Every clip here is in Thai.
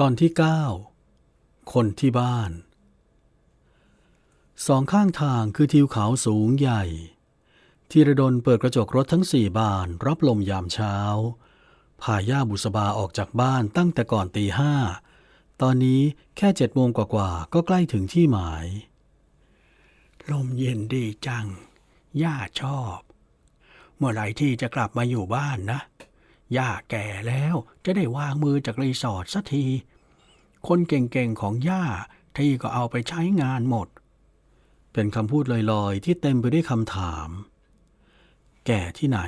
ตอนที่ 9 คนที่บ้าน สองข้างทางคือทิวเขาสูงใหญ่ธีรดลเปิดกระจกรถทั้งสี่บานรับลมยามเช้า พาย่าบุษบาออกจากบ้านตั้งแต่ก่อนตีห้า ตอนนี้แค่เจ็ดโมงกว่าๆก็ใกล้ถึงที่หมาย ลมเย็นดีจัง ย่าชอบ เมื่อไหร่ที่จะกลับมาอยู่บ้านนะ ย่าแก่แล้วจะได้วางมือจากรีสอร์ทสักที คนเก่งๆของย่าที่ก็เอาไปใช้งานหมด เป็นคำพูดลอยๆ ที่เต็มไปด้วยคำถาม แก่ที่ไหน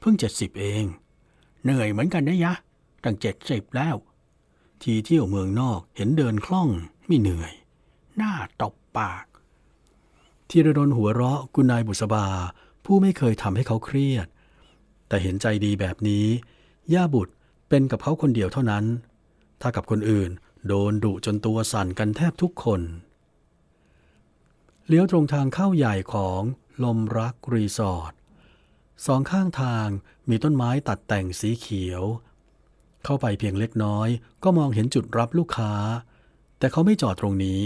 เพิ่งเจ็ดสิบเอง เหนื่อยเหมือนกันนะยะ ตั้งเจ็ดสิบแล้ว ทีเที่ยวเมืองนอกเห็นเดินคล่องไม่เหนื่อย หน้าตบปากธีรดลหัวเราะกุนายบุษบา ผู้ไม่เคยทำให้เขาเครียด แต่เห็นใจดีแบบนี้ ย่าบุตรเป็นกับเขาคนเดียวเท่านั้น ถ้ากับคนอื่น โดนดุจนตัวสั่นกันแทบทุกคน เลี้ยวตรงทางเข้าใหญ่ของลมรักรีสอร์ทสองข้างทางมีต้นไม้ตัดแต่งสีเขียว เข้าไปเพียงเล็กน้อย ก็มองเห็นจุดรับลูกค้า แต่เขาไม่จอดตรงนี้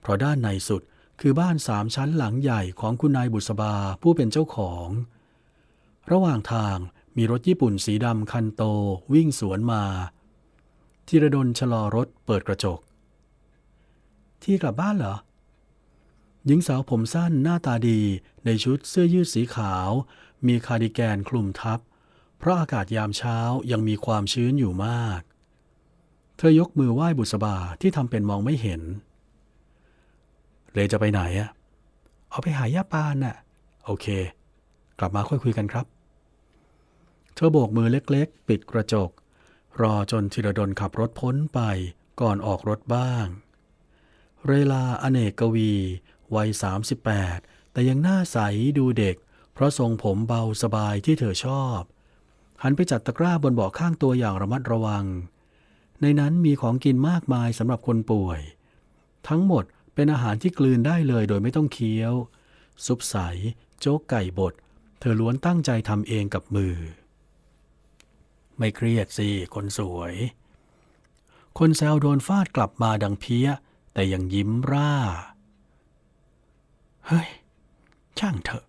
เพราะด้านในสุดคือบ้านสามชั้นหลังใหญ่ของคุณนายบุษบาผู้เป็นเจ้าของ ระหว่างทางมีรถญี่ปุ่นสีดำคันโตวิ่งสวนมาธีรดลชะลอรถเปิดกระจก ที่กลับบ้านเหรอ หญิงสาวผมสั้นหน้าตาดีในชุดเสื้อยืดสีขาว มีคาร์ดิแกนคลุมทับ เพราะอากาศยามเช้ายังมีความชื้นอยู่มาก เธอยกมือไหว้บุษบาที่ทำเป็นมองไม่เห็นเรจะไปไหนอะเอาไปหายาปานน่ะ โอเค กลับมาค่อยคุยกันครับ เธอโบกมือเล็กๆ ปิดกระจก รอจนธีรดลขับรถพ้นไปก่อนออกรถบ้าง เรลาอเนกกวี วัย 38 แต่ยังหน้าใสดูเด็ก เพราะทรงผมเบาสบายที่เธอชอบ หันไปจัดตะกร้าบนเบาะข้างตัวอย่างระมัดระวัง ในนั้นมีของกินมากมายสำหรับคนป่วย ทั้งหมดเป็นอาหารที่กลืนได้เลยโดยไม่ต้องเคี้ยว ซุปใส โจ๊กไก่บด เธอล้วนตั้งใจทำเองกับมือ ไม่เครียดสิ คนสวย คนแซวโดนฟาดกลับมาดังเพี้ย แต่ยังยิ้มร่า เฮ้ย ช่างเถอะ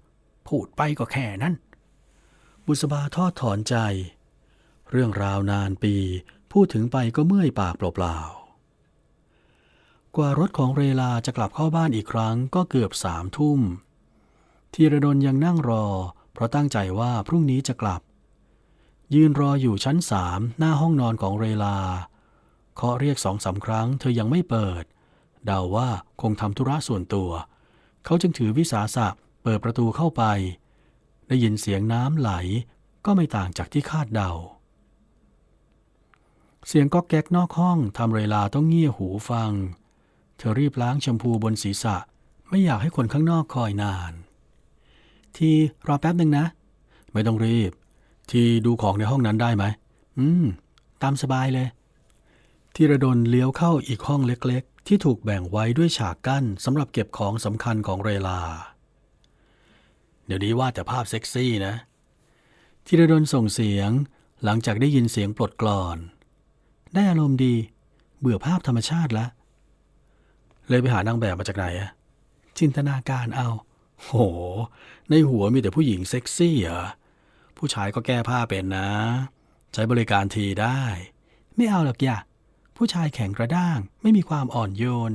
พูดไปก็แค่นั้น บุษบาทอดถอนใจ เรื่องราวนานปี พูดถึงไปก็เมื่อยปากเปล่าๆ กว่ารถของเรลาจะกลับเข้าบ้านอีกครั้งก็เกือบสามทุ่มธีรดลยังนั่งรอ เพราะตั้งใจว่าพรุ่งนี้จะกลับ ยืนรออยู่ชั้นสามหน้าห้องนอนของเรลาเคาะเรียกสองสาครั้งเธอยังไม่เปิด เดาว่าคงทำธุระส่วนตัว เขาจึงถือวิสาสะเปิดประตูเข้าไป ได้ยินเสียงน้ำไหลก็ไม่ต่างจากที่คาดเดา เสียงก๊อกแก๊กนอกห้องทำเรลาต้องเงี่ยหูฟัง เธอรีบล้างแชมพูบนศีรษะ ไม่อยากให้คนข้างนอกคอยนาน ทีรอแป๊บหนึ่งนะ ไม่ต้องรีบ ทีดูของในห้องนั้นได้ไหม อืม ตามสบายเลยธีรดลเลี้ยวเข้าอีกห้องเล็กๆ ที่ถูกแบ่งไว้ด้วยฉากกั้นสำหรับเก็บของสำคัญของเรลา เดี๋ยวนี้ว่าแต่ภาพเซ็กซี่นะธีรดลส่งเสียงหลังจากได้ยินเสียงปลดกลอน ได้อารมณ์ดี เบื่อภาพธรรมชาติแล้วเลยไปหานางแบบมาจากไหนอะจินตนาการเอา โห ในหัวมีแต่ผู้หญิงเซ็กซี่เหรอ ผู้ชายก็แก้ผ้าเป็นนะ ใช้บริการทีได้ ไม่เอาหรอกอย่าผู้ชายแข็งกระด้าง ไม่มีความอ่อนโยน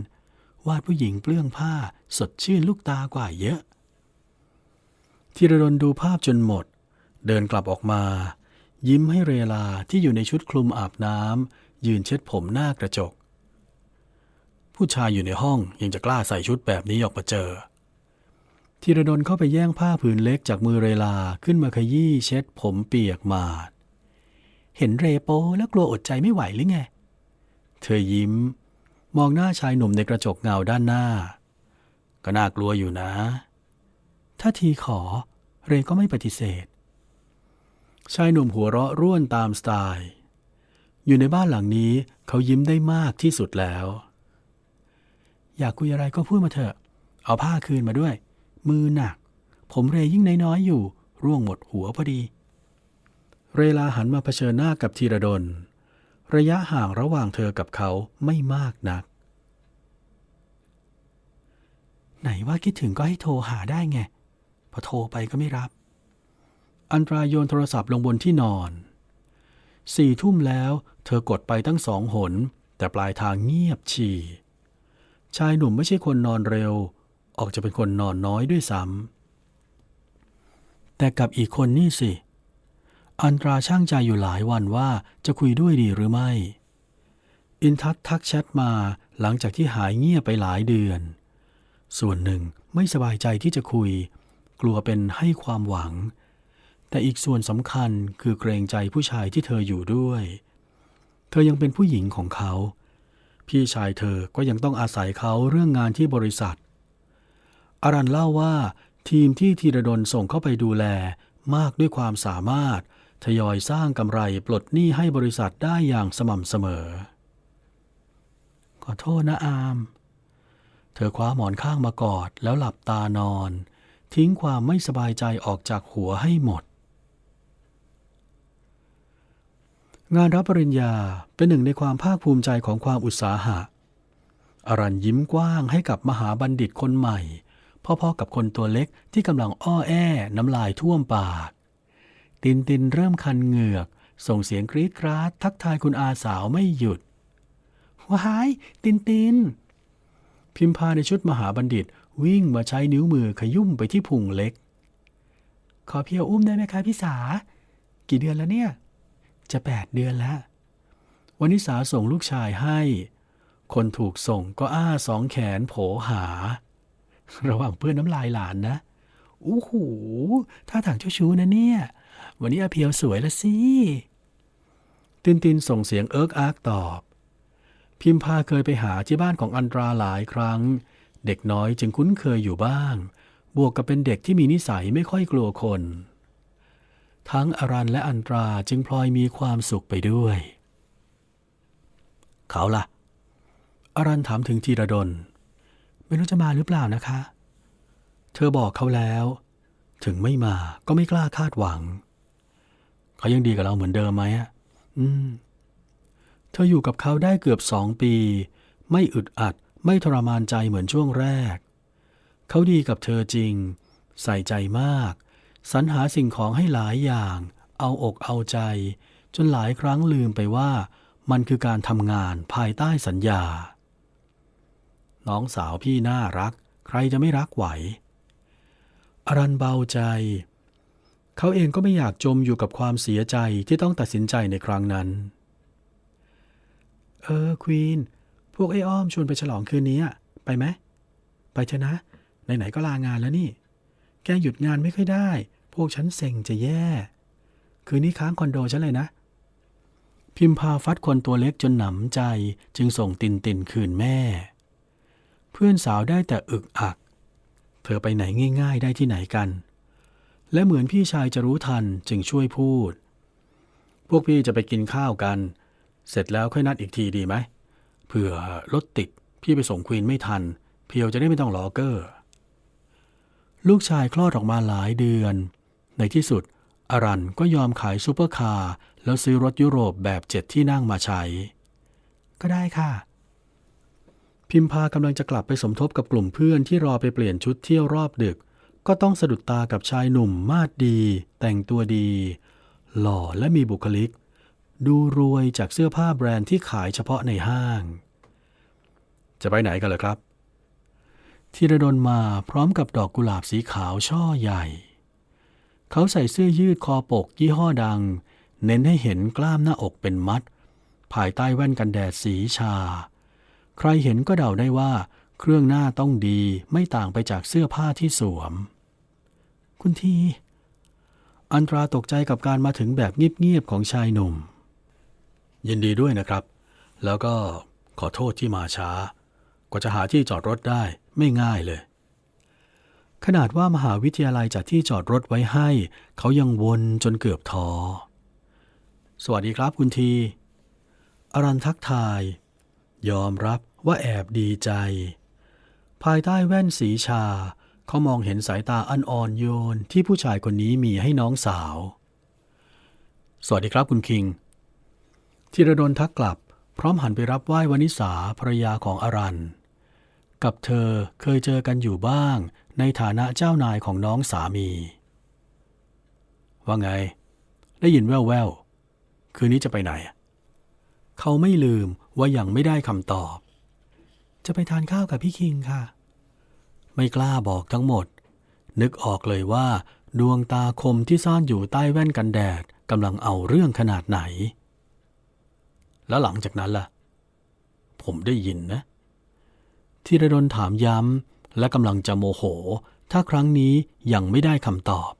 วาดผู้หญิงเปลื้องผ้า สดชื่นลูกตากว่าเยอะธีรดลดูภาพจนหมด เดินกลับออกมา ยิ้มให้เรลาที่อยู่ในชุดคลุมอาบน้ำยืนเช็ดผมหน้ากระจก ผู้ชายอยู่ในห้องยังจะกล้าใส่ชุดแบบนี้ออกมาเจอ ธีรดลเข้าไปแย่งผ้าผืนเล็กจากมือเรลาขึ้นมาขยี้เช็ดผมเปียกมาด เห็นเรโปแล้วกลัวอดใจไม่ไหวหรือไง เธอยิ้ม มองหน้าชายหนุ่มในกระจกเงาด้านหน้า ก็น่ากลัวอยู่นะ ถ้าทีขอ เรก็ไม่ปฏิเสธ ชายหนุ่มหัวเราะร่วนตามสไตล์ อยู่ในบ้านหลังนี้เขายิ้มได้มากที่สุดแล้ว อยากคุยอะไรก็พูดมาเถอะ เอาผ้าคืนมาด้วย มือหนัก ผมเรยิ่งน้อยๆอยู่ ร่วงหมดหัวพอดี เรลาหันมาเผชิญหน้ากับธีรดล ระยะห่างระหว่างเธอกับเขาไม่มากนัก ไหนว่าคิดถึงก็ให้โทรหาได้ไง พอโทรไปก็ไม่รับ อันตรายโยนโทรศัพท์ลงบนที่นอนสี่ทุ่มแล้วเธอกดไปตั้งสองหน แต่ปลายทางเงียบฉี่ ชายหนุ่มไม่ใช่คนนอนเร็ว ออกจะเป็นคนนอนน้อยด้วยซ้ำแต่กับอีกคนนี่สิ อันตราช่างใจอยู่หลายวันว่าจะคุยด้วยดีหรือไม่ อินทัศน์ทักแชทมาหลังจากที่หายเงียบไปหลายเดือน ส่วนหนึ่งไม่สบายใจที่จะคุย กลัวเป็นให้ความหวัง แต่อีกส่วนสำคัญคือเกรงใจผู้ชายที่เธออยู่ด้วย เธอยังเป็นผู้หญิงของเขา พี่ชายเธอก็ยังต้องอาศัยเขาเรื่องงานที่บริษัท อารันเล่าว่า ทีมที่ธีรดลส่งเข้าไปดูแลมากด้วยความสามารถ ทยอยสร้างกำไรปลดหนี้ให้บริษัทได้อย่างสม่ำเสมอ ขอโทษนะอาม เธอคว้าหมอนข้างมากอดแล้วหลับตานอน ทิ้งความไม่สบายใจออกจากหัวให้หมด งานรับปริญญาเป็นหนึ่งในความภาคภูมิใจของความอุตสาหะอารันยิ้มกว้างให้กับมหาบัณฑิตคนใหม่ พ่อๆกับคนตัวเล็กที่กำลังอ้อแอน้ำลายท่วมปาก ตินตินเริ่มคันเหงือก ส่งเสียงกรีดกราดทักทายคุณอาสาวไม่หยุดว้ายตินติน พิมพาในชุดมหาบัณฑิตวิ่งมาใช้นิ้วมือขยุ่มไปที่พุงเล็ก ขอเพียวอุ้มได้ไหมคะพี่สา กี่เดือนแล้วเนี่ย จะแปดเดือนแล้ว วันนี้สาส่งลูกชายให้ คนถูกส่งก็อ้าสองแขนโผหา ระหว่างเพื่อนน้ำลายหลานนะอู้หูท่าทางเจ้าชู้นะเนี่ย วันนี้อาเพียวสวยละสิ ตินตินส่งเสียงเอิกอาร์กตอบ พิมพาเคยไปหาที่บ้านของอันตราหลายครั้ง เด็กน้อยจึงคุ้นเคยอยู่บ้าง บวกกับเป็นเด็กที่มีนิสัยไม่ค่อยกลัวคน ทั้งอารันและอันตราจึงพลอยมีความสุขไปด้วย เขาล่ะอารันถามถึงธีรดล ไม่รู้จะมาหรือเปล่านะคะ เธอบอกเขาแล้ว ถึงไม่มาก็ไม่กล้าคาดหวัง เขายังดีกับเราเหมือนเดิมไหมอะอืม เธออยู่กับเขาได้เกือบสองปี ไม่อึดอัด ไม่ทรมานใจเหมือนช่วงแรก เขาดีกับเธอจริง ใส่ใจมาก สรรหาสิ่งของให้หลายอย่าง เอาอกเอาใจ จนหลายครั้งลืมไปว่า มันคือการทำงานภายใต้สัญญา น้องสาวพี่น่ารัก ใครจะไม่รักไหว อรันเบาใจ เขาเองก็ไม่อยากจมอยู่กับความเสียใจที่ต้องตัดสินใจในครั้งนั้น เออควีน พวกไอ้อ้อมชวนไปฉลองคืนนี้ไปไหม ไปเถอะนะ ไหนๆก็ลางานแล้วนี่ แกหยุดงานไม่ค่อยได้ พวกฉันเซ็งจะแย่ คืนนี้ค้างคอนโดฉันเลยนะพิมพาฟัดคนตัวเล็กจนหนำใจจึงส่งตินตินคืนแม่ พื่อนสาวได้แต่อึกอัก เธอไปไหนง่าย ๆ ได้ที่ไหนกัน และเหมือนพี่ชายจะรู้ทันจึงช่วยพูด พวกพี่จะไปกินข้าวกัน เสร็จแล้วค่อยนัดอีกทีดีไหมเผื่อรถติดพี่ไปส่งควีนไม่ทัน เพียวจะได้ไม่ต้องรอเกอร์ ลูกชายคลอดออกมาหลายเดือน ในที่สุดอารันก็ยอมขายซูเปอร์คาร์แล้วซื้อรถยุโรปแบบเจ็ดที่นั่งมาใช้ ก็ได้ค่ะ พิมพากำลังจะกลับไปสมทบกับกลุ่มเพื่อนที่รอไปเปลี่ยนชุดเที่ยวรอบดึก ก็ต้องสะดุดตากับชายหนุ่มมาดดี แต่งตัวดี หล่อและมีบุคลิก ดูรวยจากเสื้อผ้าแบรนด์ที่ขายเฉพาะในห้าง จะไปไหนกันเหรอครับธีรดลมาพร้อมกับดอกกุหลาบสีขาวช่อใหญ่ เขาใส่เสื้อยืดคอปกยี่ห้อดัง เน้นให้เห็นกล้ามหน้าอกเป็นมัด ภายใต้แว่นกันแดดสีชา ใครเห็นก็เดาได้ว่า เครื่องหน้าต้องดีไม่ต่างไปจากเสื้อผ้าที่สวม คุณที อันตราตกใจกับการมาถึงแบบเงียบๆของชายหนุ่ม ยินดีด้วยนะครับ แล้วก็ขอโทษที่มาช้า กว่าจะหาที่จอดรถได้ไม่ง่ายเลย ขนาดว่ามหาวิทยาลัยจัดที่จอดรถไว้ให้ เขายังวนจนเกือบท้อสวัสดีครับคุณที อรันทักทาย ยอมรับ ว่าแอบดีใจ ภายใต้แว่นสีชา เขามองเห็นสายตาอันอ่อนโยนที่ผู้ชายคนนี้มีให้น้องสาว สวัสดีครับคุณคิงธีรดลทักกลับ พร้อมหันไปรับไหว้วนิสาภรรยาของอรันกับเธอเคยเจอกันอยู่บ้าง ในฐานะเจ้านายของน้องสามี ว่าไง ได้ยินแว่วๆคืนนี้จะไปไหน เขาไม่ลืมว่ายังไม่ได้คำตอบ จะไปทานข้าวกับพี่คิงค่ะ ไม่กล้าบอกทั้งหมด นึกออกเลยว่า ดวงตาคมที่ซ่อนอยู่ใต้แว่นกันแดดกำลังเอาเรื่องขนาดไหน แล้วหลังจากนั้นล่ะ ผมได้ยินนะธีรดลถามย้ำและกำลังจะโมโห ถ้าครั้งนี้ยังไม่ได้คำตอบ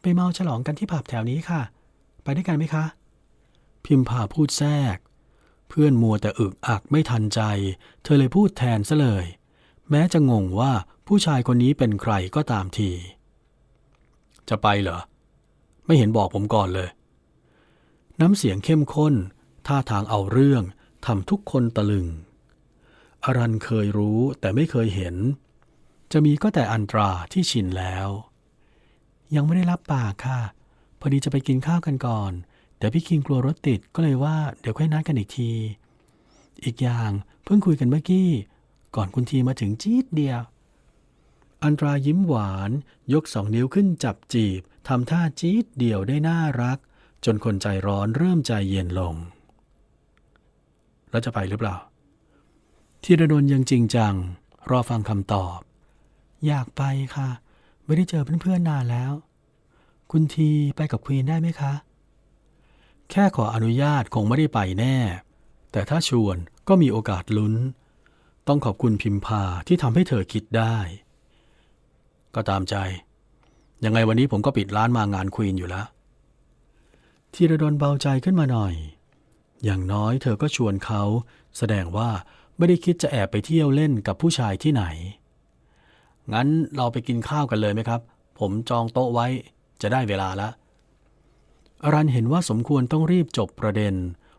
ไปเมาฉลองกันที่ผับแถวนี้ค่ะ ไปด้วยกันไหมคะ พิมพาพูดแทรก เพื่อนมัวแต่อึกอักไม่ทันใจ เธอเลยพูดแทนซะเลย แม้จะงงว่าผู้ชายคนนี้เป็นใครก็ตามที จะไปเหรอ ไม่เห็นบอกผมก่อนเลย น้ำเสียงเข้มข้น ท่าทางเอาเรื่องทำทุกคนตะลึง อรันเคยรู้แต่ไม่เคยเห็น จะมีก็แต่อันตราที่ชินแล้ว ยังไม่ได้รับปากค่ะ พอดีจะไปกินข้าวกันก่อน แต่พี่คิงกลัวรถติดก็เลยว่าเดี๋ยวค่อยนัดกันอีกที อีกอย่างเพิ่งคุยกันเมื่อกี้ ก่อนคุณทีมาถึงจี๊ดเดียว อันตรายิ้มหวาน ยกสองนิ้วขึ้นจับจีบทำท่าจี๊ดเดียวได้น่ารัก จนคนใจร้อนเริ่มใจเย็นลง แล้วจะไปหรือเปล่าธีรดลยังจริงจัง รอฟังคำตอบ อยากไปค่ะ ไม่ได้เจอเพื่อนๆนานแล้ว คุณทีไปกับควีนได้ไหมคะ แค่ขออนุญาตคงไม่ได้ไปแน่ แต่ถ้าชวนก็มีโอกาสลุ้น ต้องขอบคุณพิมพาที่ทำให้เธอคิดได้ ก็ตามใจ ยังไงวันนี้ผมก็ปิดร้านมางานควีนอยู่แล้วธีรดลเบาใจขึ้นมาหน่อย อย่างน้อยเธอก็ชวนเขา แสดงว่าไม่ได้คิดจะแอบไปเที่ยวเล่นกับผู้ชายที่ไหน งั้นเราไปกินข้าวกันเลยไหมครับ ผมจองโต๊ะไว้จะได้เวลาแล้ว อรันเห็นว่าสมควรต้องรีบจบประเด็น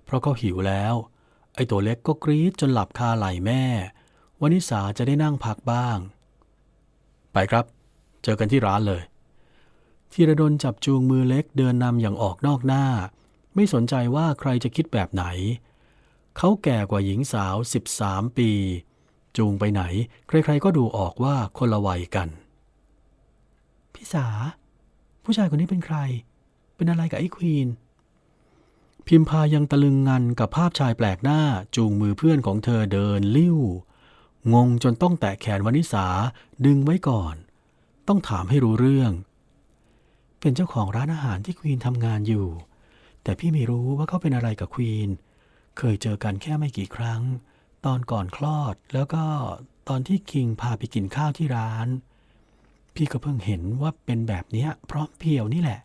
เพราะเขาหิวแล้ว ไอ้ตัวเล็กก็กรี๊ดจนหลับคาไหล่แม่วนิสาจะได้นั่งพักบ้าง ไปครับ เจอกันที่ร้านเลยธีรดลจับจูงมือเล็กเดินนำอย่างออกนอกหน้า ไม่สนใจว่าใครจะคิดแบบไหน เขาแก่กว่าหญิงสาว 13 ปี จูงไปไหน ใครๆก็ดูออกว่าคนละวัยกัน พี่สา ผู้ชายคนนี้เป็นใคร เป็นอะไรกับไอ้ควีน พิมพายังตะลึงงันกับภาพชายแปลกหน้าจูงมือเพื่อนของเธอเดินลิ้ว งงจนต้องแตะแขนวนิสาดึงไว้ก่อน ต้องถามให้รู้เรื่อง เป็นเจ้าของร้านอาหารที่ควีนทำงานอยู่ แต่พี่ไม่รู้ว่าเขาเป็นอะไรกับควีน เคยเจอกันแค่ไม่กี่ครั้ง ตอนก่อนคลอดแล้วก็ตอนที่คิงพาไปกินข้าวที่ร้าน พี่ก็เพิ่งเห็นว่าเป็นแบบนี้ยพร้อมเพรียวนี่แหละ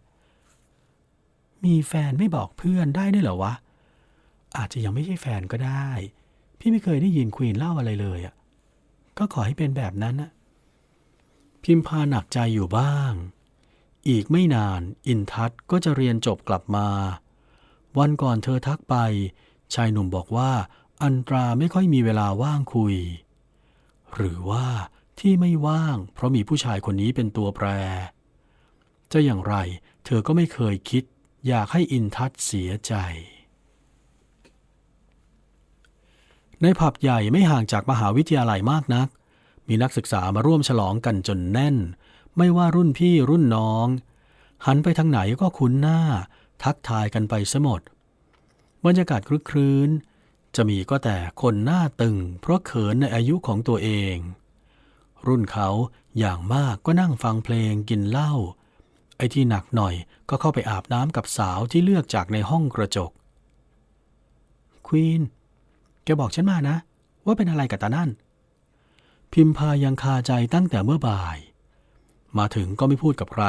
มีแฟนไม่บอกเพื่อนได้ด้วยเหรอวะ อาจจะยังไม่ใช่แฟนก็ได้ พี่ไม่เคยได้ยินควีนเล่าอะไรเลยอะ ก็ขอให้เป็นแบบนั้นนะพิมพาหนักใจอยู่บ้าง อีกไม่นานอินทัศน์ก็จะเรียนจบกลับมา วันก่อนเธอทักไป ชายหนุ่มบอกว่า อันตราไม่ค่อยมีเวลาว่างคุย หรือว่าที่ไม่ว่าง เพราะมีผู้ชายคนนี้เป็นตัวแปร จะอย่างไร เธอก็ไม่เคยคิด อยากให้อินทัศเสียใจ ในผับใหญ่ไม่ห่างจากมหาวิทยาลัยมากนัก มีนักศึกษามาร่วมฉลองกันจนแน่น ไม่ว่ารุ่นพี่รุ่นน้อง หันไปทางไหนก็คุ้นหน้า ทักทายกันไปซะหมดบรรยากาศคลึกครื้น จะมีก็แต่คนหน้าตึง เพราะเขินในอายุของตัวเอง รุ่นเขาอย่างมากก็นั่งฟังเพลงกินเหล้า ไอ้ที่หนักหน่อยก็เข้าไปอาบน้ำกับสาวที่เลือกจากในห้องกระจก ควีน แกบอกฉันมานะ ว่าเป็นอะไรกับตานั่น พิมพายังคาใจตั้งแต่เมื่อบ่าย มาถึงก็ไม่พูดกับใคร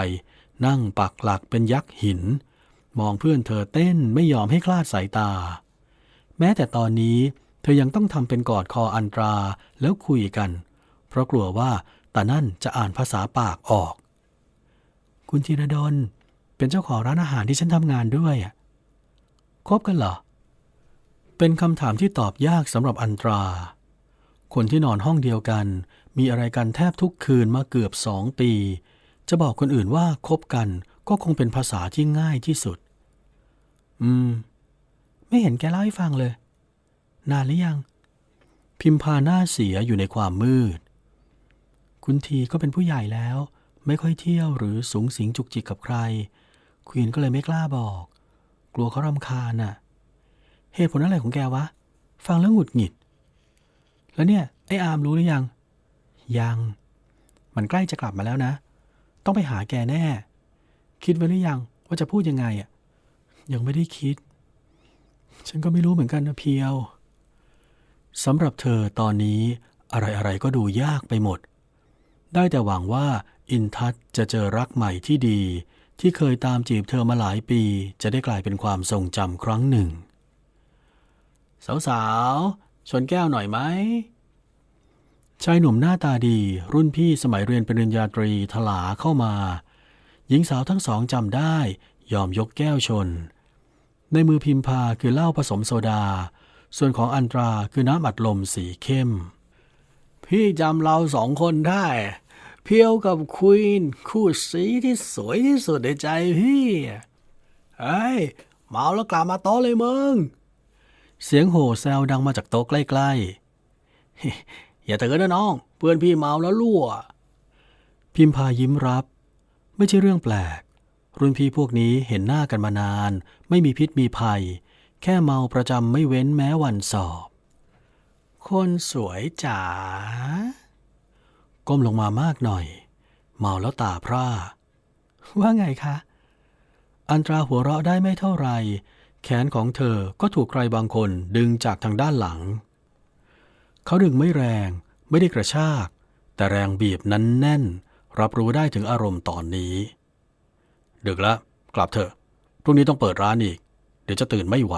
นั่งปักหลักเป็นยักษ์หิน มองเพื่อนเธอเต้นไม่ยอมให้คลาดสายตา แม้แต่ตอนนี้เธอยังต้องทำเป็นกอดคออันตราแล้วคุยกัน เพราะกลัวว่าตานั่นจะอ่านภาษาปากออก คุณธีรดลเป็นเจ้าของร้านอาหารที่ฉันทำงานด้วยอะคบกันเหรอ เป็นคำถามที่ตอบยากสำหรับอันตรา คนที่นอนห้องเดียวกัน มีอะไรกันแทบทุกคืนมาเกือบสองปี จะบอกคนอื่นว่าคบกันก็คงเป็นภาษาที่ง่ายที่สุด อืม ไม่เห็นแกเล่าให้ฟังเลย นานหรือยัง พิมพาหน้าเสียอยู่ในความมืด คุณทีก็เป็นผู้ใหญ่แล้ว ไม่ค่อยเที่ยวหรือสูงสิงจุกจิกกับใคร ควีนก็เลยไม่กล้าบอก กลัวเขารำคาญน่ะ เหตุผลอะไรของแกวะ ฟังแล้วหงุดหงิด แล้วเนี่ย ไอ้อามรู้หรือยัง ยัง มันใกล้จะกลับมาแล้วนะ ต้องไปหาแกแน่ คิดไว้หรือยังว่าจะพูดยังไงอะ ยังไม่ได้คิด ฉันก็ไม่รู้เหมือนกันนะเพียวสำหรับเธอตอนนี้อะไรๆก็ดูยากไปหมด ได้แต่หวังว่า อินทัศจะเจอรักใหม่ที่ดี ที่เคยตามจีบเธอมาหลายปี จะได้กลายเป็นความทรงจำครั้งหนึ่ง สาวๆ ชนแก้วหน่อยไหมชายหนุ่มหน้าตาดี รุ่นพี่สมัยเรียนปริญญาตรีถลาเข้ามา หญิงสาวทั้งสองจำได้ ยอมยกแก้วชน ในมือพิมพาคือเหล้าผสมโซดา ส่วนของอันตราคือน้ำอัดลมสีเข้ม พี่จำเราสองคนได้ เพียวกับควีนคู่สีที่สวยที่สุดในใจพี่เฮ้ยเมาแล้วกลับมาโต๊ะเลยมึง เสียงโห่แซวดังมาจากโต๊ะใกล้ๆ อย่าเตื่นนะน้อง เพื่อนพี่เมาแล้วรั่ว พิมพายิ้มรับ ไม่ใช่เรื่องแปลก รุ่นพี่พวกนี้เห็นหน้ากันมานาน ไม่มีพิษมีภัย แค่เมาประจำไม่เว้นแม้วันสอบ คนสวยจ๋า ก้มลงมามากหน่อย เมาแล้วตาพร่า ว่าไงคะ อันตราหัวเราะได้ไม่เท่าไรแขนของเธอก็ถูกใครบางคนดึงจากทางด้านหลัง เขาดึงไม่แรง ไม่ได้กระชาก แต่แรงบีบนั้นแน่น รับรู้ได้ถึงอารมณ์ตอนนี้ ดึกละ กลับเถอะพรุ่งนี้ต้องเปิดร้านอีก เดี๋ยวจะตื่นไม่ไหว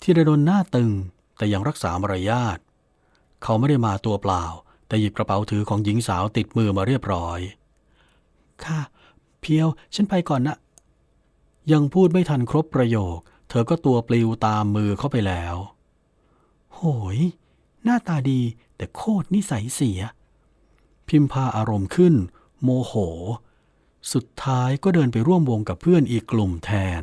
ธีระดลหน้าตึงแต่ยังรักษามารยาท เขาไม่ได้มาตัวเปล่า แต่หยิบกระเป๋าถือของหญิงสาวติดมือมาเรียบร้อย ค่ะ เพียวฉันไปก่อนนะ ยังพูดไม่ทันครบประโยค เธอก็ตัวปลิวตามมือเข้าไปแล้ว โหย หน้าตาดีแต่โคตรนิสัยเสีย พิมพาอารมณ์ขึ้น โมโห สุดท้ายก็เดินไปร่วมวงกับเพื่อนอีกกลุ่มแทน